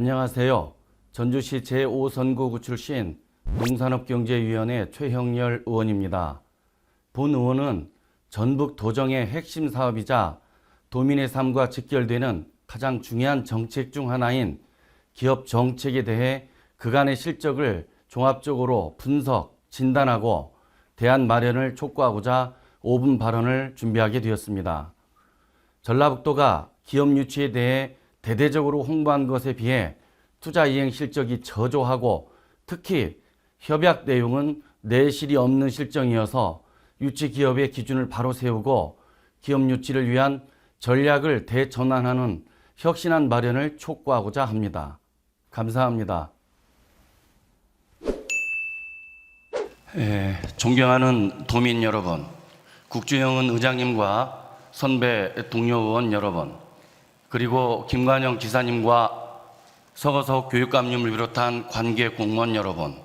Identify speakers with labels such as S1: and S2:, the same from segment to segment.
S1: 안녕하세요. 전주시 제5선거구 출신 농산업경제위원회 최형렬 의원입니다. 본 의원은 전북 도정의 핵심 사업이자 도민의 삶과 직결되는 가장 중요한 정책 중 하나인 기업 정책에 대해 그간의 실적을 종합적으로 분석, 진단하고 대안 마련을 촉구하고자 5분 발언을 준비하게 되었습니다. 전라북도가 기업 유치에 대해 대대적으로 홍보한 것에 비해 투자 이행 실적이 저조하고 특히 협약 내용은 내실이 없는 실정이어서 유치 기업의 기준을 바로 세우고 기업 유치를 위한 전략을 대전환하는 혁신한 마련을 촉구하고자 합니다. 감사합니다. 예, 존경하는 도민 여러분, 국주영은 의장님과 선배 동료 의원 여러분, 그리고 김관영 기사님과 서거석 교육감님을 비롯한 관계 공무원 여러분,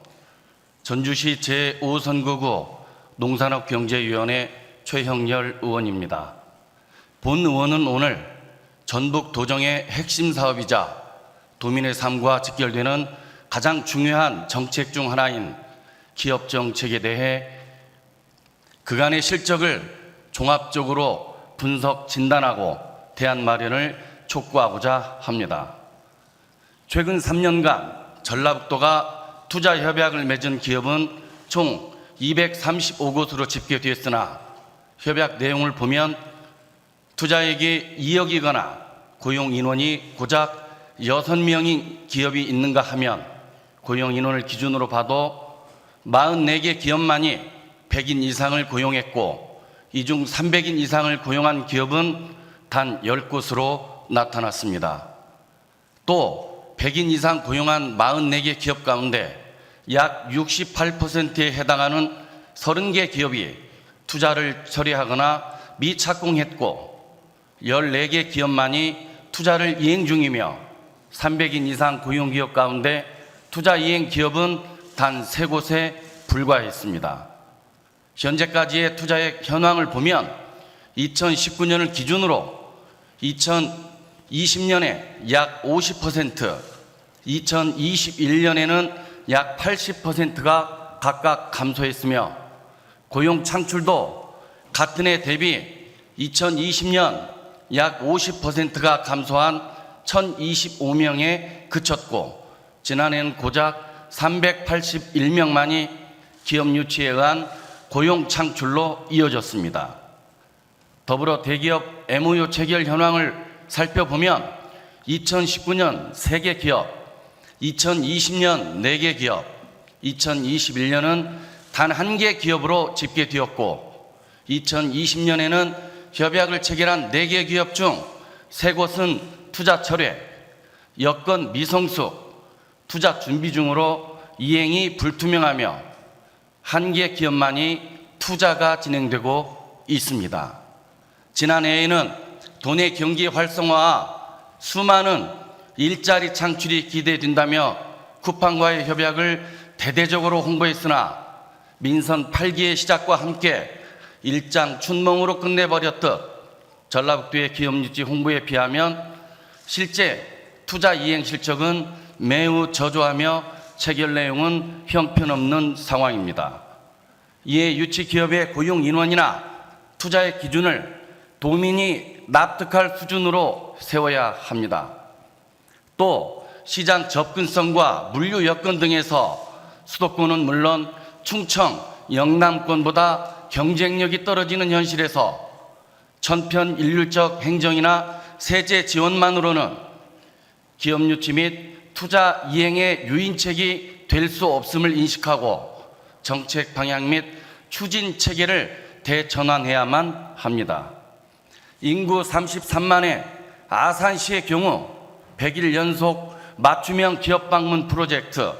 S1: 전주시 제5선거구 농산업경제위원회 최형렬 의원입니다. 본 의원은 오늘 전북 도정의 핵심 사업이자 도민의 삶과 직결되는 가장 중요한 정책 중 하나인 기업 정책에 대해 그간의 실적을 종합적으로 분석 진단하고 대안 마련을 촉구하고자 합니다. 최근 3년간 전라북도가 투자 협약을 맺은 기업은 총 235곳으로 집계되었으나 협약 내용을 보면 투자액이 2억이거나 고용 인원이 고작 6명인 기업이 있는가 하면 고용 인원을 기준으로 봐도 44개 기업만이 100인 이상을 고용했고 이 중 300인 이상을 고용한 기업은 단 10곳으로 나타났습니다. 또 100인 이상 고용한 44개 기업 가운데 약 68%에 해당하는 30개 기업이 투자를 처리하거나 미착공했고 14개 기업만이 투자를 이행 중이며 300인 이상 고용 기업 가운데 투자 이행 기업은 단 3곳에 불과했습니다. 현재까지의 투자액 현황을 보면 2019년을 기준으로 2020년에 약 50%, 2021년에는 약 80%가 각각 감소했으며 고용 창출도 같은 해 대비 2020년 약 50%가 감소한 1025명에 그쳤고 지난해는 고작 381명만이 기업 유치에 의한 고용 창출로 이어졌습니다. 더불어 대기업 MOU 체결 현황을 살펴보면 2019년 3개 기업, 2020년 4개 기업, 2021년은 단 한 개 기업으로 집계되었고 2020년에는 협약을 체결한 4개 기업 중 3곳은 투자 철회, 여건 미성숙, 투자 준비 중으로 이행이 불투명하며 한 개 기업만이 투자가 진행되고 있습니다. 지난해에는 도내 경기 활성화와 수많은 일자리 창출이 기대된다며 쿠팡과의 협약을 대대적으로 홍보했으나 민선 8기의 시작과 함께 일장 춘몽으로 끝내버렸듯 전라북도의 기업 유치 홍보에 비하면 실제 투자 이행 실적은 매우 저조하며 체결 내용은 형편없는 상황입니다. 이에 유치 기업의 고용 인원이나 투자의 기준을 도민이 납득할 수준으로 세워야 합니다. 또 시장 접근성과 물류 여건 등에서 수도권은 물론 충청, 영남권보다 경쟁력이 떨어지는 현실에서 천편일률적 행정이나 세제 지원만으로는 기업 유치 및 투자 이행의 유인책이 될 수 없음을 인식하고 정책 방향 및 추진 체계를 대전환해야만 합니다. 인구 33만의 아산시의 경우 100일 연속 맞춤형 기업 방문 프로젝트,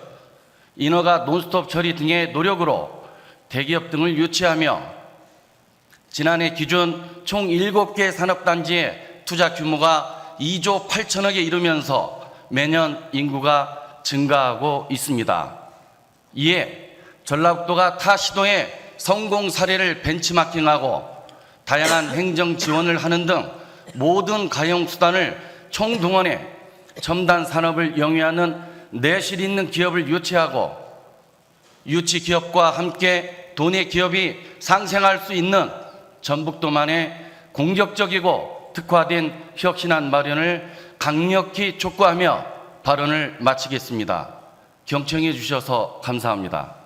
S1: 인허가 논스톱 처리 등의 노력으로 대기업 등을 유치하며 지난해 기준 총 7개 산업단지의 투자 규모가 2조 8천억에 이르면서 매년 인구가 증가하고 있습니다. 이에 전라북도가 타 시도의 성공 사례를 벤치마킹하고 다양한 행정 지원을 하는 등 모든 가용 수단을 총동원해 첨단 산업을 영위하는 내실 있는 기업을 유치하고 유치 기업과 함께 도내 기업이 상생할 수 있는 전북도만의 공격적이고 특화된 혁신안 마련을 강력히 촉구하며 발언을 마치겠습니다. 경청해 주셔서 감사합니다.